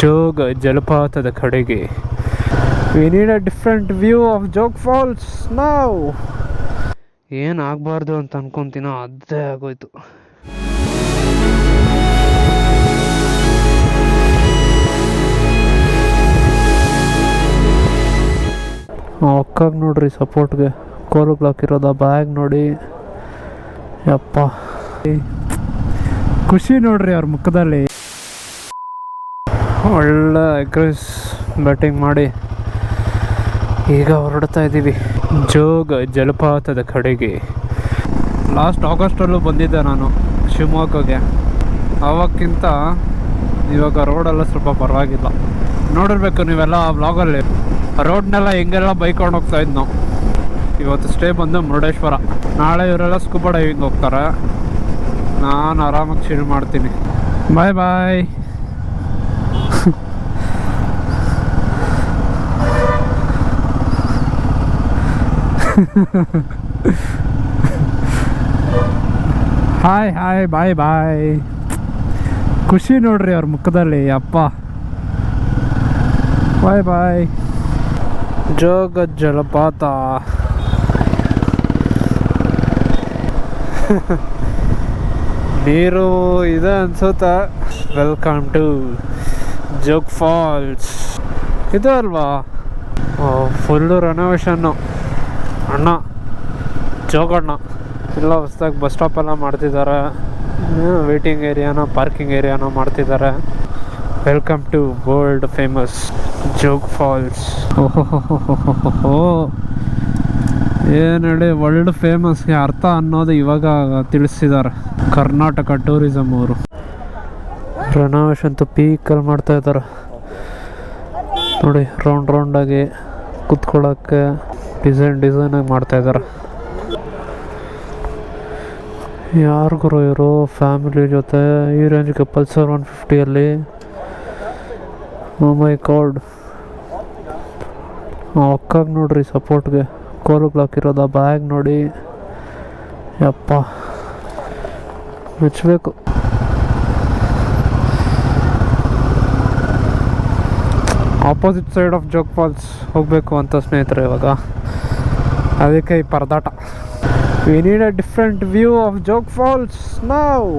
ಜೋಗ ಜಲಪಾತದ ಕಡೆಗೆ. We need a different view of Jog falls ನಾವು ಏನು ಆಗಬಾರ್ದು ಅಂತ ಅನ್ಕೊಂತೀನೋ ಅದೇ ಆಗೋಯ್ತು. ಒಕ್ಕಾಗಿ ನೋಡ್ರಿ ಸಪೋರ್ಟ್ಗೆ. ಕೋಲುಗಳು ಕ್ಲಾಕ್ ಆ ಬ್ಯಾಗ್ ನೋಡಿ. ಯಪ್ಪ. ಖುಷಿ ನೋಡ್ರಿ ಅವ್ರ ಮುಖದಲ್ಲಿ. ಒಳ್ಳೆ ಎಗ್ರೆಸ್ ಬ್ಯಾಟಿಂಗ್ ಮಾಡಿ ಈಗ ಹೊರಡ್ತಾ ಇದ್ದೀವಿ ಜೋಗ ಜಲಪಾತದ ಕಡೆಗೆ. ಲಾಸ್ಟ್ ಆಗಸ್ಟಲ್ಲೂ ಬಂದಿದ್ದೆ ನಾನು ಶಿವಮೊಗ್ಗಗೆ ಅವಕ್ಕಿಂತ ಇವಾಗ ರೋಡೆಲ್ಲ ಸ್ವಲ್ಪ ಪರವಾಗಿಲ್ಲ. ನೋಡಿರ್ಬೇಕು ನೀವೆಲ್ಲ ಆ ವ್ಲಾಗಲ್ಲಿ ರೋಡ್ನೆಲ್ಲ ಹೆಂಗೆಲ್ಲ ಬೈಕೊಂಡು ಹೋಗ್ತಾ ಇದ್ದು ಇವತ್ತು ಸ್ಟೇ ಬಂದು ಮುರುಡೇಶ್ವರ. ನಾಳೆ ಇವರೆಲ್ಲ ಸ್ಕೂಬಾ ಡೈವಿಂಗ್ ಹೋಗ್ತಾರೆ. ನಾನು ಆರಾಮಾಗಿ ಶುರು ಮಾಡ್ತೀನಿ. ಬಾಯ್ ಬಾಯ್ ಹಾಯ್ ಹಾಯ್ ಬಾಯ್ ಬಾಯ್ ಖುಷಿ ನೋಡ್ರಿ ಅವ್ರ ಮುಖದಲ್ಲಿ, ಅಪ್ಪ. ಬಾಯ್ ಬಾಯ್ ಜೋಗ ಜಲಪಾತ. ನೀರು ಇದೆ ಅನ್ಸುತ್ತ? Welcome to Jog falls. ಇದು ಅಲ್ವಾ? ಫುಲ್ಲು ರೆನೋವೇಷನ್ನು ಅಣ್ಣ ಜೋಗಣ್ಣ ಎಲ್ಲ ಹೊಸ್ದಾಗಿ ಬಸ್ ಸ್ಟಾಪೆಲ್ಲ ಮಾಡ್ತಿದ್ದಾರೆ. ವೇಟಿಂಗ್ ಏರಿಯಾನ ಪಾರ್ಕಿಂಗ್ ಏರಿಯಾನ ಮಾಡ್ತಿದ್ದಾರೆ. Welcome to world famous Jog falls. ಓಹೋ ಏನು ಹೇಳಿ ವರ್ಲ್ಡ್ ಫೇಮಸ್ಗೆ ಅರ್ಥ ಅನ್ನೋದು ಇವಾಗ ತಿಳಿಸಿದ್ದಾರೆ ಕರ್ನಾಟಕ ಟೂರಿಸಮ್ ಅವರು. ರೆನೋವೇಷನ್ ಅಂತೂ ಪೀಕಲ್ಲಿ ಮಾಡ್ತಾ ಇದ್ದಾರೆ. ನೋಡಿ ರೌಂಡ್ ರೌಂಡಾಗಿ ಕುತ್ಕೊಳ್ಳೋಕ್ಕೆ ಡಿಸೈನ್ ಡಿಸೈನಾಗಿ ಮಾಡ್ತಾ ಇದ್ದಾರೆ. ಯಾರಿಗೂ ಇವರು? ಫ್ಯಾಮಿಲಿ ಜೊತೆ, ಈ ರೇಂಜ್ಗೆ ಪಲ್ಸರ್ ಒನ್ ಫಿಫ್ಟಿಯಲ್ಲಿ ಮೈ ಕಾರ್ಡ್ ಒಕ್ಕಾಗಿ ನೋಡ್ರಿ ಸಪೋರ್ಟ್ಗೆ ಕೋಲುಗಳು ಹಾಕಿರೋದು ಆ ಬ್ಯಾಗ್ ನೋಡಿ. ಯಪ್ಪ. ಮೆಚ್ಚಬೇಕು opposite side of Jog falls ಹೋಗಬೇಕು ಅಂತ ಸ್ನೇಹಿತರೆ ಇವಾಗ. ಅದಕ್ಕೆ ಈ ಪರದಾಟ. We need a different view of Jog falls ನಾವು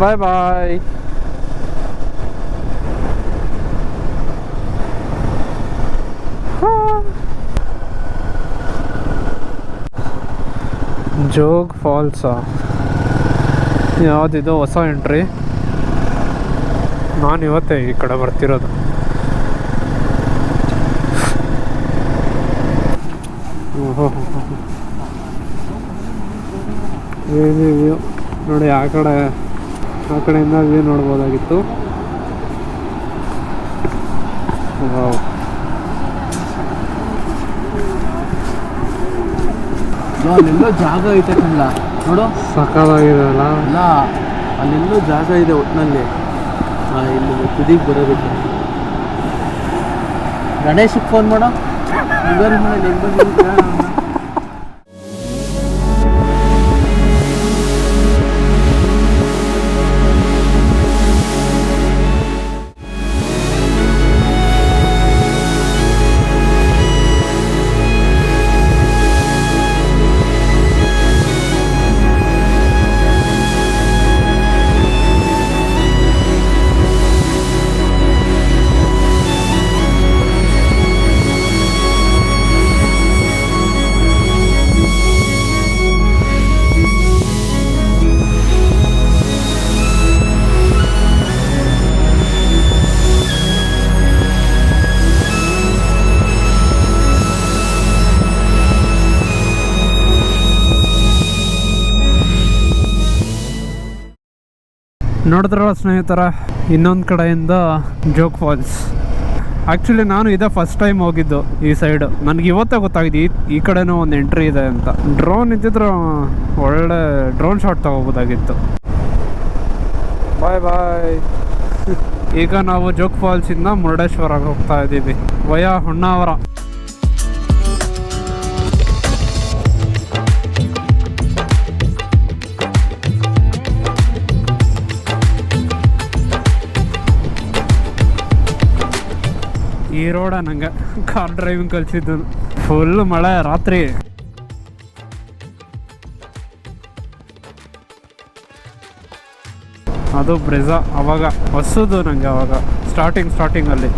ಬಾಯ್ ಬಾಯ್ ಜೋಗ್ ಫಾಲ್ಸಾ ಯಾವುದಿದು ಹೊಸ ಎಂಟ್ರಿ ನಾನು ಇವತ್ತೇ ಈ ಕಡೆ ಬರ್ತಿರೋದು. ವ್ಯೂ ನೋಡಿ, ಆ ಕಡೆ, ಆ ಕಡೆಯಿಂದ ವ್ಯೂ ನೋಡ್ಬೋದಾಗಿತ್ತು. ಜಾಗ ಐತೆ ಕಣ್ಲ. ನೋಡು. ಸಕ್ಕದಾಗಿದೆ ಅಲ್ಲ ಅಲ್ಲ ಅಲ್ಲೆಲ್ಲೋ ಜಾಗ ಇದೆ ಒಟ್ಟಿನಲ್ಲಿ ಇಲ್ಲಿ ತುದಿಗೆ ಬರೋದಕ್ಕೆ. ಗಣೇಶಕ್ಕೆ ಫೋನ್ ಮಾಡೋ. ಮೊಬೈಲ್ ಮನೇಲಿ ಹೆಂಗ್ ನೋಡಿದ್ರಲ್ಲ ಸ್ನೇಹಿತರ ಇನ್ನೊಂದು ಕಡೆಯಿಂದ ಜೋಗ್ ಫಾಲ್ಸ್. ಆ್ಯಕ್ಚುಲಿ ನಾನು ಇದೇ ಫಸ್ಟ್ ಟೈಮ್ ಹೋಗಿದ್ದು ಈ ಸೈಡು ನನಗೆ ಇವತ್ತೇ ಗೊತ್ತಾಗಿದೆ ಈ ಈ ಕಡೆನೂ ಒಂದು ಎಂಟ್ರಿ ಇದೆ ಅಂತ. ಡ್ರೋನ್ ಇದ್ದಿದ್ರೆ ಒಳ್ಳೆ ಡ್ರೋನ್ ಶಾಟ್ ತಗೋಬೋದಾಗಿತ್ತು ಬಾಯ್ ಬಾಯ್ ಈಗ ನಾವು ಜೋಗ್ ಫಾಲ್ಸಿಂದ ಮುರುಡೇಶ್ವರಕ್ಕೆ ಹೋಗ್ತಾ ಇದ್ದೀವಿ. ವಯ ಹೊನ್ನಾವರ ಈ ರೋಡ ನಂಗೆ ಕಾರ್ ಡ್ರೈವಿಂಗ್ ಕಲಿಸಿದ್ದು. ಫುಲ್ ಮಳೆ, ರಾತ್ರಿ. ಅದು ಬ್ರೆಜಾ, ಅವಾಗ ಹೊಸದು ನಂಗೆ ಅವಾಗ. ಸ್ಟಾರ್ಟಿಂಗ್ ಸ್ಟಾರ್ಟಿಂಗಲ್ಲಿ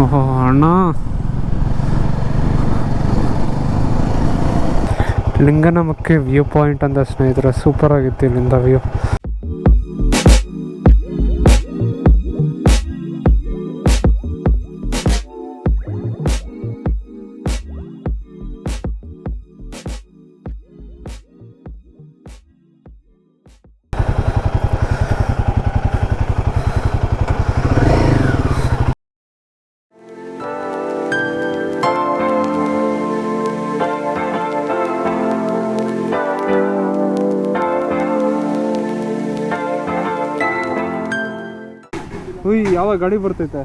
ಓಹೋ ಅಣ್ಣ ಲಿಂಗನಮಕ್ಕೆ ವ್ಯೂ ಪಾಯಿಂಟ್ ಅಂತ ಸ್ನೇಹಿತರೆ ಸೂಪರ್ ಆಗಿತ್ತು ಇಲ್ಲಿಂದ ವ್ಯೂ ಯಾವ ಗಾಡಿ ಬರ್ತೈತೆ?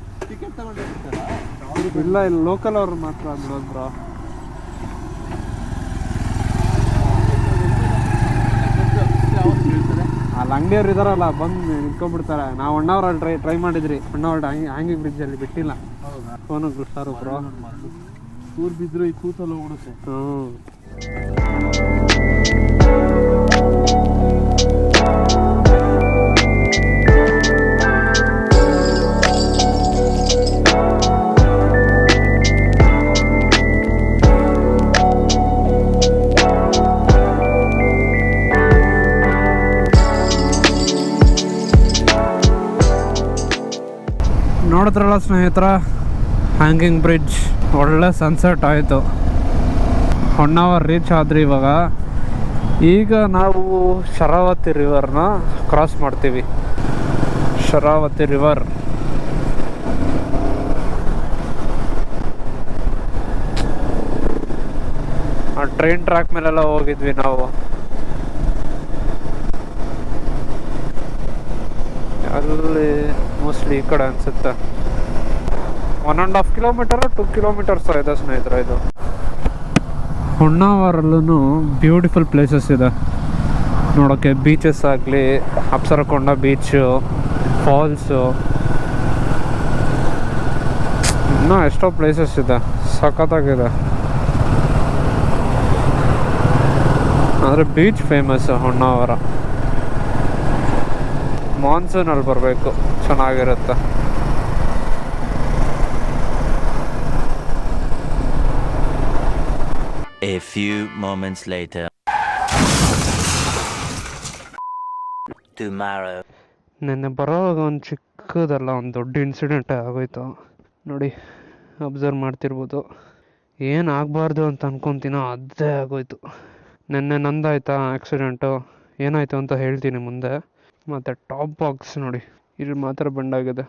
ಇಲ್ಲ ಇಲ್ಲ ಲೋಕಲ್ ಅವ್ರ ಮಾತ್ರ ಬಿಡೋದು ಬ್ರೋ ಅಲ್ಲಿ ಅಂಗಡಿಯವ್ರು ಇದಾರಲ್ಲ ಬಂದು ನಿಂತ್ಕೊಂಡ್ಬಿಡ್ತಾರೆ. ನಾವು ಅಣ್ಣವ್ರ ಟ್ರೈ ಟ್ರೈ ಮಾಡಿದ್ರಿ. ಅಣ್ಣವ್ರ ಹ್ಯಾಂಗಿಂಗ್ ಬ್ರಿಡ್ಜಲ್ಲಿ ಬಿಟ್ಟಿಲ್ಲ. ಫೋನು ಸರ್ ಬ್ರೋ ಊರ್ ಬಿದ್ರು ಈ ಕೂತಲ್ಲಿ ಹೋಗ್ಬಿಡುತ್ತೆ. ಹ್ಞೂ ನೋಡಿದ್ರಲ್ಲ ಸ್ನೇಹಿತರ ಹ್ಯಾಂಗಿಂಗ್ ಬ್ರಿಡ್ಜ್ ಒಳ್ಳೆ ಸನ್ಸೆಟ್ ಆಯಿತು. ಒನ್ ಅವರ್ ರೀಚ್ ಆದ್ರಿ ಇವಾಗ. ಈಗ ನಾವು ಶರಾವತಿ ರಿವರ್ನ ಕ್ರಾಸ್ ಮಾಡ್ತೀವಿ. ಶರಾವತಿ ರಿವರ್ ಟ್ರೈನ್ ಟ್ರ್ಯಾಕ್ ಮೇಲೆಲ್ಲ ಹೋಗಿದ್ವಿ ನಾವು. ಅಲ್ಲಿ ಮೋಸ್ಟ್ಲಿ ಈ ಕಡೆ ಅನ್ಸುತ್ತೆ. One and half kilometer two kilometers ಇದೆ ಸ್ನೇಹಿತರೆ ಇದು. ಹೊನ್ನಾವರಲ್ಲೂ ಬ್ಯೂಟಿಫುಲ್ ಪ್ಲೇಸಸ್ ಇದೆ. ನೋಡೋಕ್ಕೆ ಬೀಚಸ್ ಆಗಲಿ, ಅಪ್ಸರಕೊಂಡ ಬೀಚು ಫಾಲ್ಸು ಇನ್ನೂ ಎಷ್ಟೋ ಪ್ಲೇಸಸ್ ಇದೆ. ಸಖತ್ತಾಗಿದೆ. ಅಂದರೆ ಬೀಚ್ ಫೇಮಸ್ ಹೊನ್ನಾವರ ಮಾನ್ಸೂನಲ್ಲಿ ಬರಬೇಕು. ಚೆನ್ನಾಗಿರುತ್ತೆ. A few moments later. Tomorrow. ನೆನ್ನೆ ಬರೋವಾಗ ಒಂದು ಚಿಕ್ಕದಲ್ಲ ಒಂದು ದೊಡ್ಡ ಇನ್ಸಿಡೆಂಟ್ ಆಗೋಯ್ತು. ನೋಡಿ ಅಬ್ಸರ್ವ್ ಮಾಡ್ತಿರ್ಬೋದು. ಏನು ಆಗಬಾರ್ದು ಅಂತ ಅನ್ಕೊತೀನೋ ಅದೇ ಆಗೋಯ್ತು. ನೆನ್ನೆ ನಂದಾಯ್ತಾ ಆಕ್ಸಿಡೆಂಟು ಏನಾಯಿತು ಅಂತ ಹೇಳ್ತೀನಿ ಮುಂದೆ. ಮತ್ತು ಟಾಪ್ ಬಾಕ್ಸ್ ನೋಡಿ. ಇಲ್ಲಿ ಮಾತ್ರ ಬಂಡಾಗಿದೆ